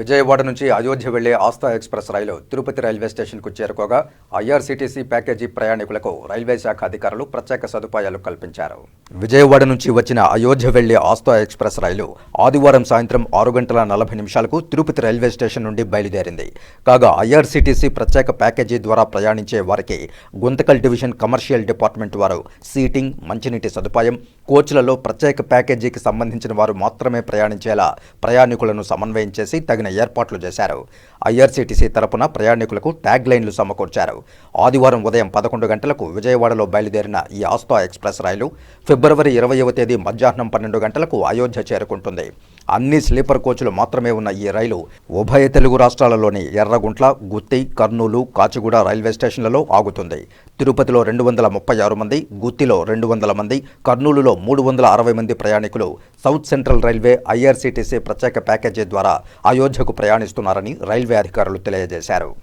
విజయవాడ నుంచి అయోధ్య వెళ్ళే ఆస్థా ఎక్స్ప్రెస్ రైలు తిరుపతి రైల్వే స్టేషన్కు చేరుకోగా ఐఆర్సీటీసీ ప్యాకేజీ ప్రయాణికులకు రైల్వే శాఖ అధికారులు ప్రత్యేక సదుపాయాలు కల్పించారు. విజయవాడ నుంచి వచ్చిన అయోధ్య వెళ్ళే ఆస్థా ఎక్స్ప్రెస్ రైలు ఆదివారం సాయంత్రం ఆరు గంటల నలభై నిమిషాలకు తిరుపతి రైల్వే స్టేషన్ నుండి బయలుదేరింది. కాగా ఐఆర్సీటీసీ ప్రత్యేక ప్యాకేజీ ద్వారా ప్రయాణించే వారికి గుంతకల్ డివిజన్ కమర్షియల్ డిపార్ట్మెంట్ వారు సీటింగ్ మంచినీటి సదుపాయం కోచ్లలో ప్రత్యేక ప్యాకేజీకి సంబంధించిన వారు మాత్రమే ప్రయాణించేలా ప్రయాణికులను సమన్వయం చేసి తగిన ఏర్పాట్లు చేశారు. ఐఆర్సీటీసీ తరపున ప్రయాణికులకు ట్యాగ్ లైన్లు సమకూర్చారు. ఆదివారం ఉదయం పదకొండు గంటలకు విజయవాడలో బయలుదేరిన ఈ ఆస్తా ఎక్స్ప్రెస్ రైలు ఫిబ్రవరి ఇరవైవ తేదీ మధ్యాహ్నం పన్నెండు గంటలకు అయోధ్య చేరుకుంటుంది. అన్ని స్లీపర్ కోచ్లు మాత్రమే ఉన్న ఈ రైలు ఉభయ తెలుగు రాష్ట్రాలలోని ఎర్రగుంట్ల గుత్తి కర్నూలు కాచిగూడ రైల్వే స్టేషన్లలో ఆగుతుంది. తిరుపతిలో రెండు వందల ముప్పై ఆరు మంది గుత్తిలో రెండు వందల మంది కర్నూలులో మూడు వందల అరవై మంది ప్రయాణికులు సౌత్ సెంట్రల్ రైల్వే ఐఆర్సీటీసీ ప్రత్యేక ప్యాకేజీ ద్వారా అయోధ్యకు ప్రయాణిస్తున్నారని రైల్వే అధికారులు తెలియజేశారు.